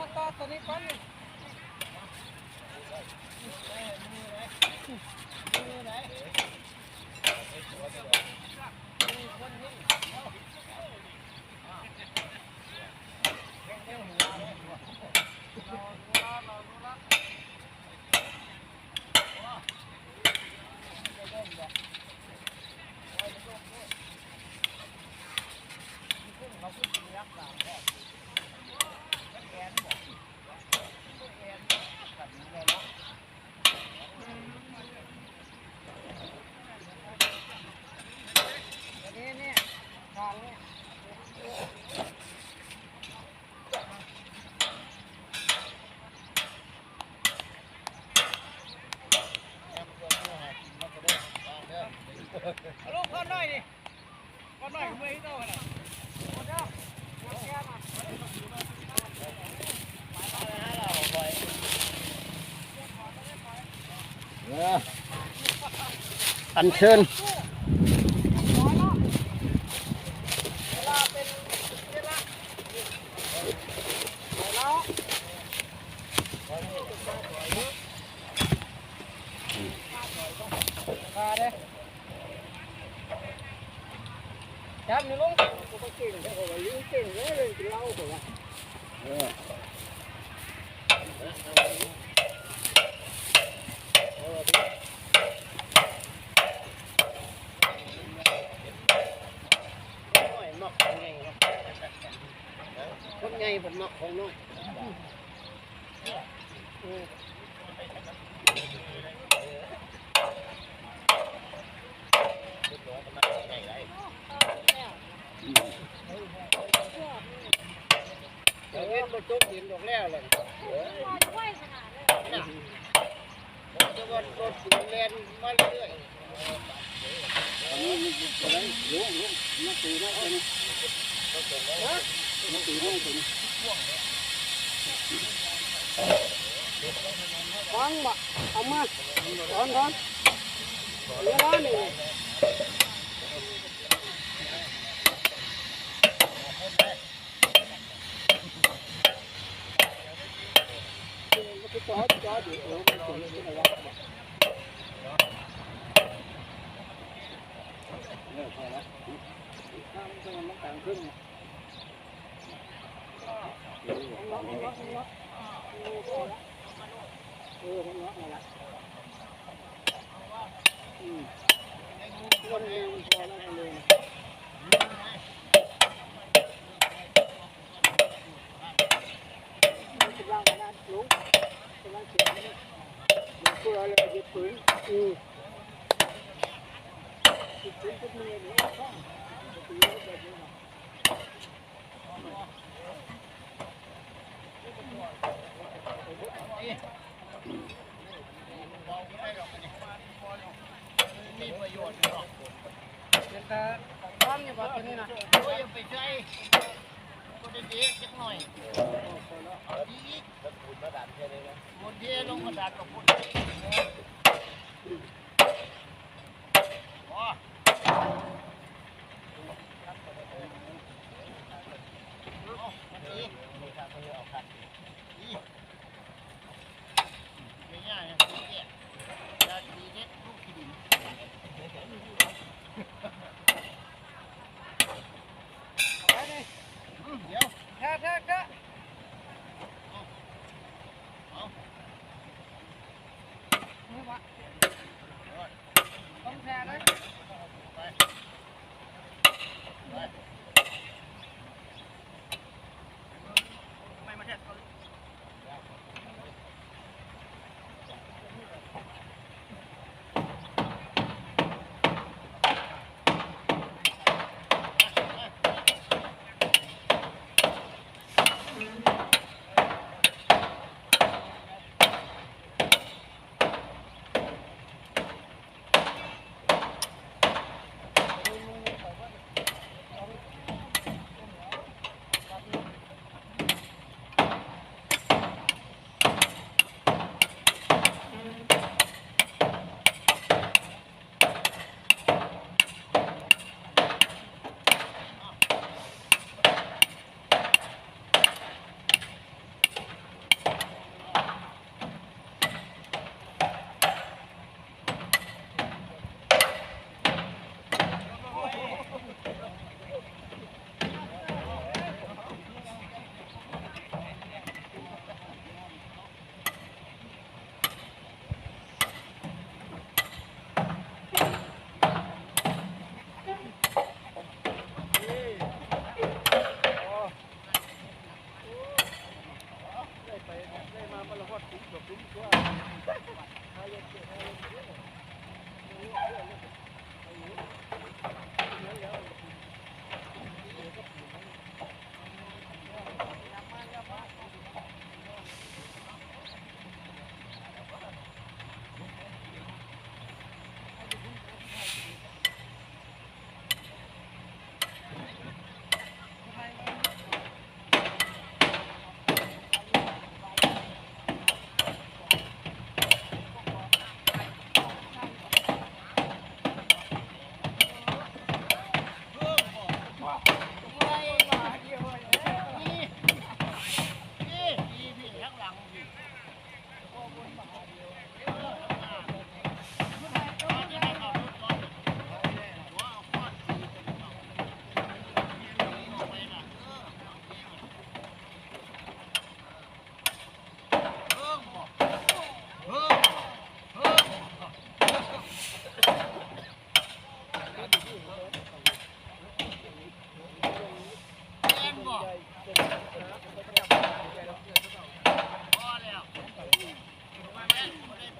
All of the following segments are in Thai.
มาต่อตัวนี้ก่อนเลยเราเราเรา อันเชิญ เวลาเป็นเวลาแล้วมาเด้จับนี่ลุงกูก็เก่งแต่ว่าลุงเก่งเลยเลยกินเหล้าผมว่า น้อยมักของใหญ่เนาะคนใหญ่ผ มมักของน้อยเดี๋ยวเว้นบนจุกดินดอกแล้วเลยน่ะจะว่ารถสิแล่นมาเรื่อยอันนี้มันจะอะไรลุงลุงมาตีนะคนนี้มาตีนะคนนี้ ฟังบ่เอามาถอนถอนเวลานี่ cái chó chó bị ốm cái chuyện cái này ra เนี่ยพอแล้ว Không, cho nó càng cưng không nó không nó không nó ừ không nó này lại ừ con này con nó còn lên cái มีประโยชน์เนาะเป็นตาฟังอยู่บ่ตัวนี้นะโอ้ยไปใช้คนเด็กๆจักหน่อยเอาดีคนเดียวลงกระดาษกับคนอ๋อเอ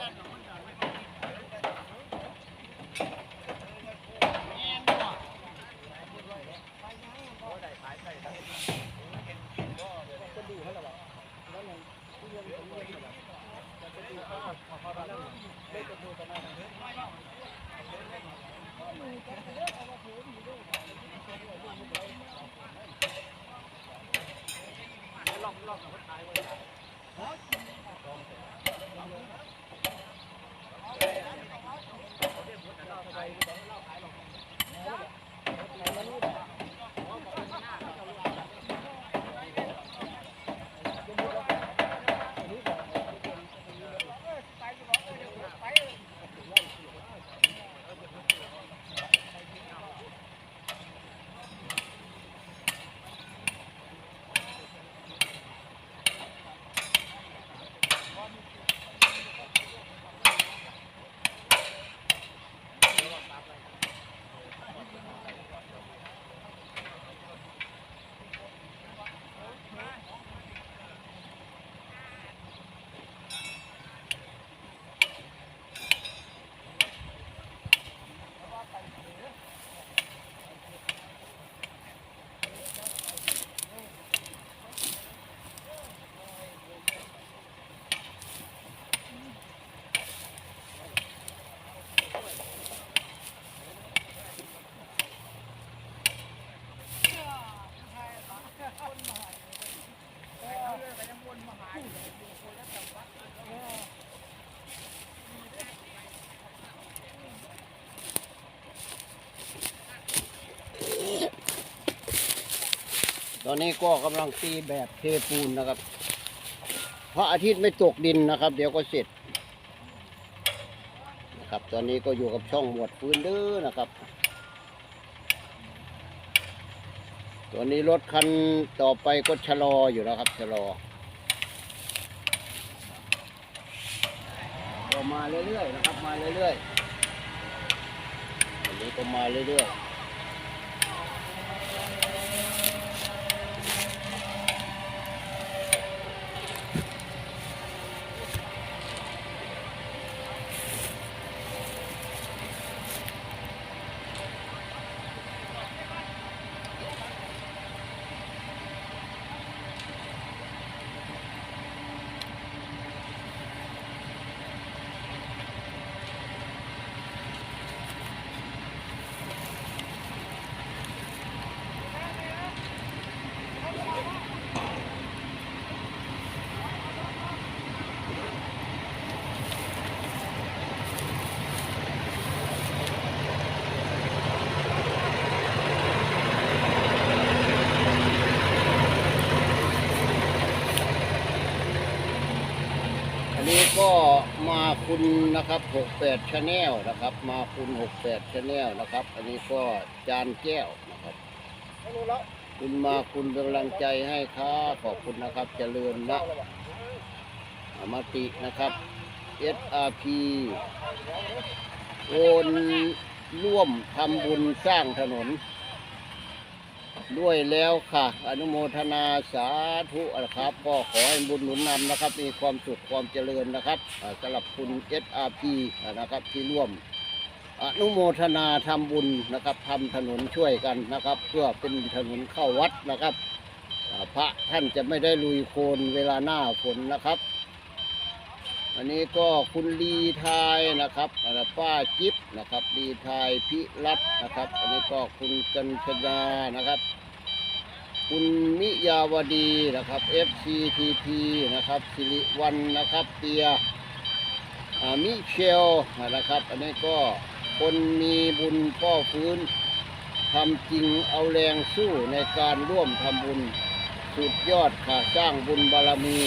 ต อนนี้ก็กำลังตีแบบเทปูนนะครับเพราะอาทิตย์ไม่ตกดินนะครับ เดี๋ยวก็เสร็จนะครับ ตอนนี้ก็อยู่กับช่องหมวดฟืนเด้อนะครับตอนนี้รถคันต่อไปก็ชะลออยู่นะครับชะลอก็มาเรื่อยๆนะครับ มาเรื่อยๆอันนี้ก็มาเรื่อยๆ อันนี้ก็มา คุณนะครับ68ชาแนลนะครับ มาคุณ68ชาแนลนะครับ อันนี้ก็จานแก้วนะครับคุณมาคุณเป็นกำลังใจให้ค่ะขอบคุณนะครับเจริญนะอมตินะครับ SRP โอนร่วมทำบุญสร้างถนน ด้วยแล้วค่ะ อนุโมทนาสาธุนะครับ ก็ขอให้บุญหนุนนำนะครับ มีความสุขความเจริญนะครับสำหรับคุณ SRP นะครับที่ร่วม อนุโมทนาทำบุญนะครับทำถนนช่วยกันนะครับ เพื่อเป็นถนนเข้าวัดนะครับพระท่านจะไม่ได้ลุยโคลนเวลาหน้าฝนนะครับ อันนี้ก็คุณลีทายนะครับอ่าป้าจิ๊บนะครับลีทายพิรัตนะครับ อันนี้ก็คุณกัญชยานะครับ คุณมิยาวดีนะครับ FCTP นะครับสิริวันนะครับเตียมิเชลนะครับ อันนี้ก็คนมีบุญพ่อฟื้นทำจริงเอาแรงสู้ในการร่วมทำบุญสุดยอดค่ะสร้างบุญบารมี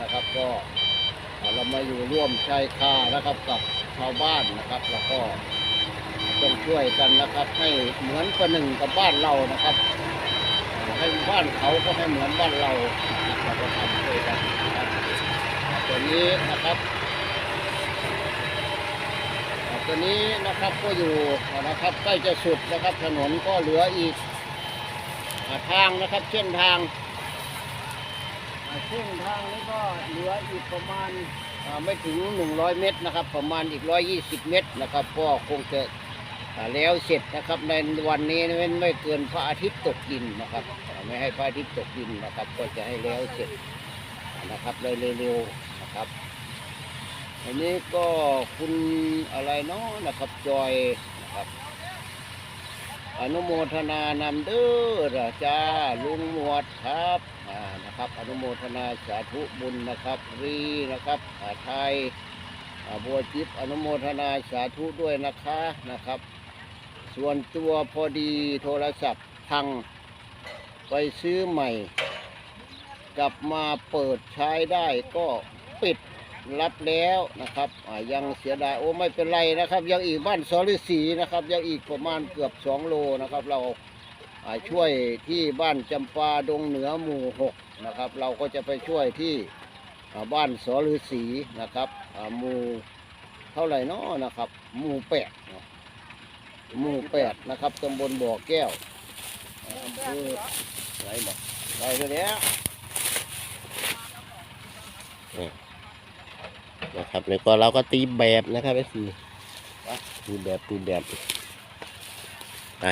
นะครับ ก็เรามาอยู่ร่วมชายคานะครับกับชาวบ้านนะครับ แล้วก็ต้องช่วยกันนะครับ ให้เหมือนประหนึ่งกับบ้านเรานะครับ ให้บ้านเขาก็ให้เหมือนบ้านเราเราก็ทำด้วยกันนะครับตัวนี้นะครับตัวนี้นะครับก็อยู่นะครับใกล้จะสุดนะครับ ถนนก็เหลืออีกทางนะครับเส้นทางเส้นทางนี้ก็เหลืออีกประมาณไม่ถึง 100 เมตรนะครับ ประมาณอีก 120 เมตรนะครับ ก็คงจะ แล้วเสร็จนะครับในวันนี้ไม่เกินพระอาทิตย์ตกดินนะครับ ไม่ให้พระอาทิตย์ตกดินนะครับ ก็จะให้แล้วเสร็จนะครับเร็วๆนะครับอันนี้ก็คุณอะไรเนาะนะครับจอยนะครับอนุโมทนานำเด้อจ้าลุงหมวดครับอ่านะครับ อนุโมทนาสาธุบุญนะครับรีนะครับอ่าไทยอ่าบัวจิบอนุโมทนาสาธุด้วยนะคะนะครับ ส่วนตัวพอดีโทรศัพท์พัง ไปซื้อใหม่ กลับมาเปิดใช้ได้ก็ปิดรับแล้วนะครับยังเสียดายโอ้ไม่เป็นไรนะครับ ยังอีกบ้านสอฤษีนะครับ ยังอีกประมาณเกือบสองโลนะครับ เราช่วยที่บ้านจำปาดงเหนือหมู่หกนะครับ เราก็จะไปช่วยที่บ้านสอฤษีนะครับหมู่เท่าไหร่นาะนะครับ หมู่แปดเนาะ หมู่แปดนะครับตำบลบ่อแก้วอ่าอำเภอไรบ่ไรเนี้ยนะครับแล้วก็เราก็ตีแบบนะครับไอ้สี่ตีแบบตีแบบไป